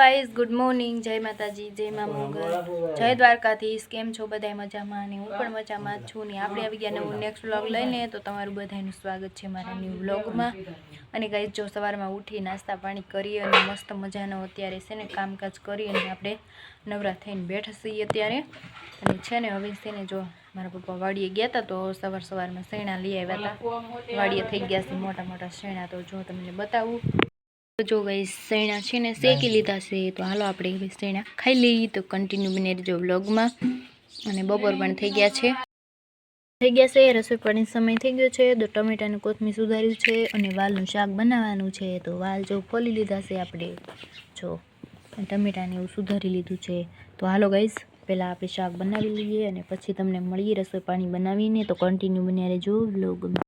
Guys good morning. જય માતાજી જય મા મોગલ. જય દ્વારકાધીશ. કેમ છો બધા મજામાં અને હું પણ મજામાં છું ને આપણે આવી ગયા નવું નેક્સ્ટ વ્લોગ લઈને તો તમારું બધાનું સ્વાગત છે મારા ન્યૂ વ્લોગમાં અને ગાઈઝ જો સવારમાં ઉઠી નાસ્તા પાણી કરી અને મસ્ત મજાનો અત્યારે છે ને કામકાજ કરી અને આપણે નવરા થઈને બેઠા છીએ અત્યારે. અને છે ને હવે છે ને જો મારા પપ્પા વાડીએ ગયા હતા તો સવાર સવારમાં શેણા લઈ આવ્યા હતા વાડીએ થઈ ગયા છે મોટા મોટા શેણા તો જો તમને બતાવું. જો ગઈ સૈણા છે ને શેકી લીધા છે તો હાલો આપણે હવે સૈણા ખાઈ લઈએ. તો કન્ટિન્યુ બને રહેજો વ્લોગમાં અને બપોર પણ થઈ ગયા છે. થઈ ગયા છે રસોઈ પાણી સમય થઈ ગયો છે. તો ટમેટાનું કોથમીર સુધાર્યું છે અને વાલનું શાક બનાવવાનું છે. તો વાલ જો ફોલી લીધા છે આપણે. જો ટમેટાને એવું સુધારી લીધું છે. તો હાલો ગાઈસ પહેલાં આપણે શાક બનાવી લઈએ અને પછી તમને મળીએ રસોઈ પાણી બનાવીને. તો કન્ટિન્યુ બન્યા રહેજો વ્લોગમાં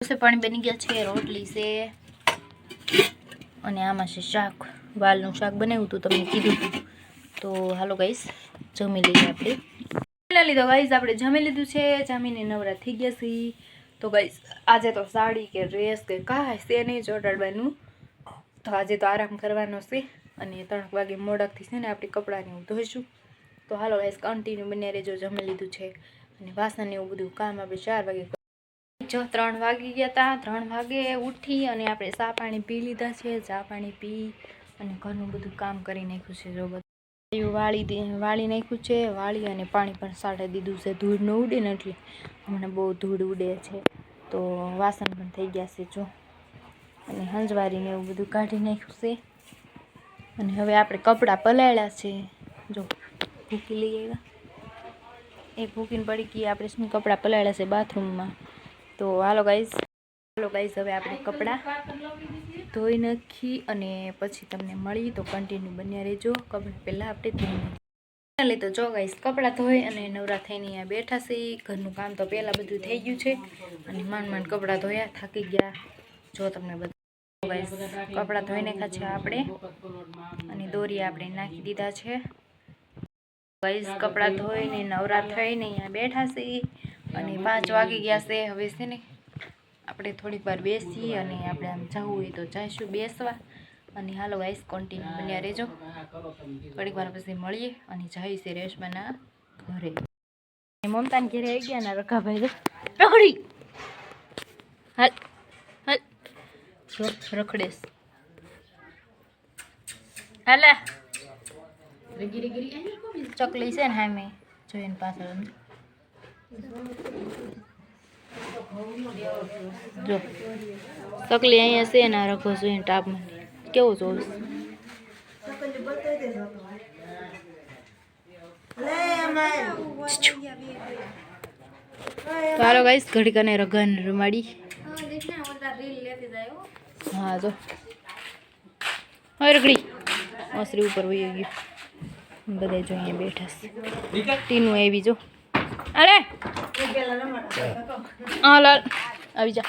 રસોઈ પાણી બની ગયા છે રોટલી છે. અને આમાં છે શાક. વાલનું શાક બનાવ્યું હતું તમને કીધું હતું તો હાલો ગાઈસ જમી લઈએ આપણે. જમી લીધો ગાઈસ આપણે જમી લીધું છે. જમીને નવરા થઈ ગયા છીએ તો ગાઈસ આજે તો સાડી કે ડ્રેસ કે કાંઈ છે નહીં ચોટાડવાનું તો આજે તો આરામ કરવાનો છે. અને ત્રણ વાગે મોડકથી છે ને આપણે કપડાને એવું ધોઈશું. તો હાલો ગાઈસ કન્ટિન્યુ બન્યા રહેજો, જમી લીધું છે. અને વાસણ એવું બધું કામ આપણે ચાર વાગે જો ત્રણ વાગી ગયા હતા ત્રણ વાગે ઉઠી અને આપણે ચા પાણી પી લીધા છે. ચા પાણી પી અને ઘરનું બધું કામ કરી નાખ્યું છે. જો બધું વાળી વાળી નાખ્યું છે. વાળી અને પાણી પણ સાટે દીધું છે. ધૂળ ન ઉડે ને એટલે હમણાં બહુ ધૂળ ઉડે છે. તો વાસણ પણ થઈ ગયા છે, જો. અને હંજવારીને એવું બધું કાઢી નાખ્યું છે. અને હવે આપણે કપડાં પલાળ્યા છે. જો, ભૂકી લઈ આવ્યા. એ ભૂકીને પડી ગઈ આપણે શું કપડાં પલાળ્યા છે? બાથરૂમમાં. તો હાલો ગાઈઝ હાલો ગાઈઝ હવે આપણે કપડાં ધોઈ નાખી અને પછી તમને મળી તો કન્ટિન્યુ બન્યા રહેજો. કપડાં પહેલાં આપણે ધોઈ તો જો ગાઈઝ કપડાં ધોઈ અને નવરા થઈને અહીંયા બેઠા છે. ઘરનું કામ તો પહેલાં બધું થઈ ગયું છે. અને માંડ માંડ કપડાં ધોયા, થાકી ગયા. જો તમને બધું કપડાં ધોઈ નાખ્યા છે આપણે. અને દોરી આપણે નાખી દીધા છે. ગાઈઝ કપડાં ધોઈને નવરા થઈને અહીંયા બેઠા છીએ અને પાંચ વાગી ગયા છે હવે છે ને આપણે થોડીક વાર બેસીએ અને આપણે આમ જવું હોય તો જઈશું બેસવા. અને હાલો ગાઈસ કોન્ટિન્યુ બન્યા રહેજો. થોડીક વાર પછી મળીએ અને જઈશે રેશમાના ઘરે. મમતાને ઘેરે આવી ગયા ને રખાભાઈ રખડી! હાલ હાલ. રખડેશ. હાલા. ચકલી છે ને હામે જોઈને પાછળ. જો તકલી અહીંયા છે ને આ રખો જોઈને ટાપમાં કેવું જોઉં તો હાલો ગાઈસ ઘડી કને રગન રમાડી હા જો હવે રગડી ઓસરી ઉપર વહી ગયું બધા જો અહીંયા બેઠા છે ટીનું આવી જો અરે. હા, લાલ. આવી જા.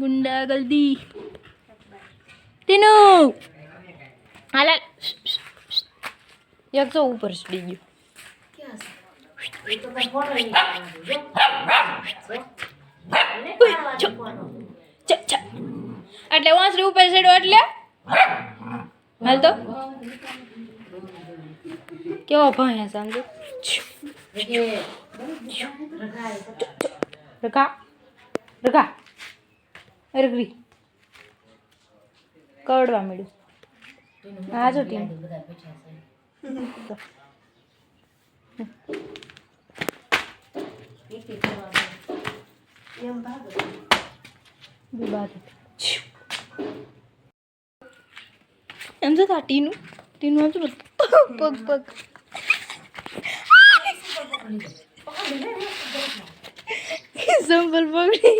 ગુંડા ગલ્દી ટીનુ. હા, લાલ. એક તો ઉપર ચડી ગયો. એટલે વાંસળી ઉપર ચડ્યો એટલે? હાલ તો. કેવો ભાઈ સમજો રગા રગા રગડી કરડવા મળ્યું હા જો ટીમ એમ તા ટીનું ટીનું એમ જો પગ પગ સંભલ પકડી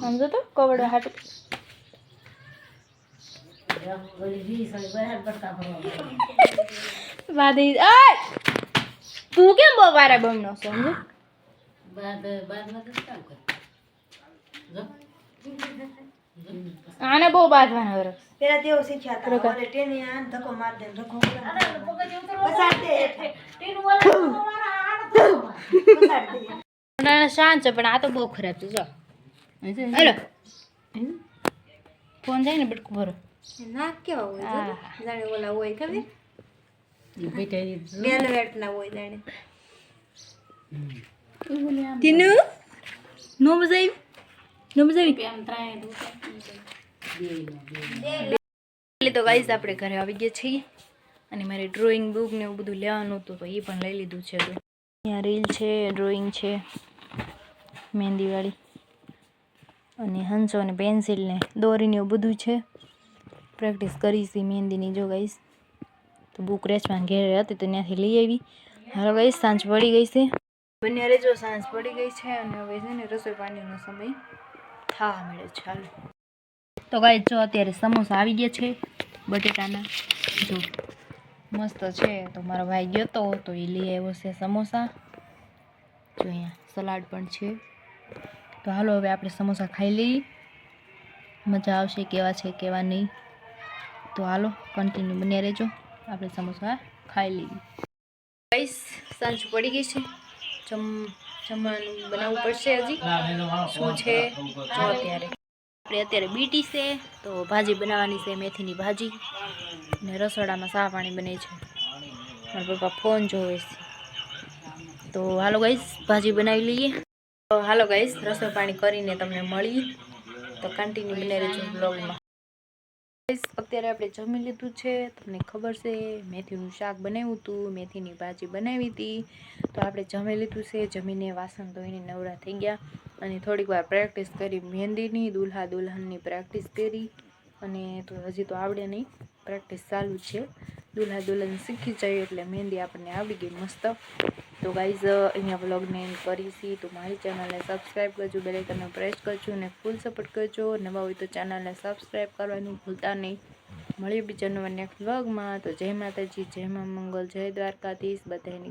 સમજો તો, કવડો હાટ. વાદી આય તું કેમ બહુ બમનો સમજો? બાદ બાદ કામ કર આને બહુ બાંધવાના વરસ પેલા તેઓ શીખ્યા હતા ઓલે ટેની આને ધક્કો માર દે. ધક્કો પસાર શાંત છે પણ આ તો બહુ ખરાબ છે જો. હેલો. ફોન જાય ને બટકું ભરો. ના કેવા હોય. જાણે ઓલા હોય ખબર? વેલ્વેટ ના હોય જાણે. તીનું નો મજા આવી? નો મજા એટલે તો ગાઈઝ આપણે ઘરે આવી ગયા છીએ. અને મારે ડ્રોઈંગ બુક ને એવું બધું લેવાનું હતું તો એ પણ લઈ લીધું છે અહીંયા રીલ છે ડ્રોઈંગ છે મહેંદીવાળી અને હંસો અને પેન્સિલ ને દોરીને એવું બધું છે. પ્રેક્ટિસ કરી હતી મહેંદીની જો ગાઈશ તો બુક રેચમાં ઘેર હતી તો ત્યાંથી લઈ આવી. હાલો ગાઈશ સાંજ પડી ગઈ છે. બંને રેજો સાંજ પડી ગઈ છે અને હવે છે ને રસોઈ પાણીનો સમય. થવા મળે છે. હાલો. તો ગાઈ જો અત્યારે સમોસા આવી ગયા છે, બટેટાના. જો મસ્ત છે, તો મારો ભાઈ ગયો તો એ લઈ આવ્યો છે સમોસા. જો અહીંયા સલાડ પણ છે. તો હાલો, હવે આપણે સમોસા ખાઈ લઈએ. મજા આવશે કેવા છે, કેવા નહીં. તો હાલો કન્ટિન્યુ બન્યા રહેજો. આપણે સમોસા ખાઈ લઈએ. ગાઈસ સાંજ પડી ગઈ છે. જમ જમવાનું બનાવવું પડશે હજી. શું છે? જો અત્યારે. આપણે અત્યારે બીટી છે, તો ભાજી બનાવવાની છે, મેથીની ભાજી. ને રસોડામાં સા પાણી બને છે. મારા પપ્પા ફોન જોવે છે. તો હાલો ગાઈસ ભાજી બનાવી લઈએ. તો હાલો ગાઈસ રસોઈ પાણી કરીને તમને મળી. તો કન્ટિન્યુ બને રહેજો બ્લોગમાં અત્યારે આપણે જમી લીધું છે. તમને ખબર છે, મેથીનું શાક બનાવ્યું હતું, મેથીની ભાજી બનાવી હતી. તો આપણે જમી લીધું છે, જમીને વાસણ ધોઈને નવરા થઈ ગયા અને થોડીક વાર પ્રેક્ટિસ કરી, મહેંદીની, દુલ્હા દુલ્હનની પ્રેક્ટિસ કરી. અને તો હજી તો આવડે નહીં પ્રેક્ટિસ ચાલુ છે. દુલ્હા દુલ્હન શીખી જાય એટલે મહેંદી આપણને આવડી ગઈ મસ્ત. તો ગાઈઝ અહીંયા વ્લોગને એન્ડ કરીશી તો મારી ચેનલને સબસ્ક્રાઈબ કરજો બેલાઇકનને પ્રેસ કરજો અને ફૂલ સપોર્ટ કરજો. નવા હોય તો ચેનલને સબસ્ક્રાઈબ કરવાનું ભૂલતા નહીં. મળીએ બીજા નવા નેક્સ્ટ વ્લોગમાં તો જય માતાજી, જય મા મંગલ, જય દ્વારકાધીશ. બધાની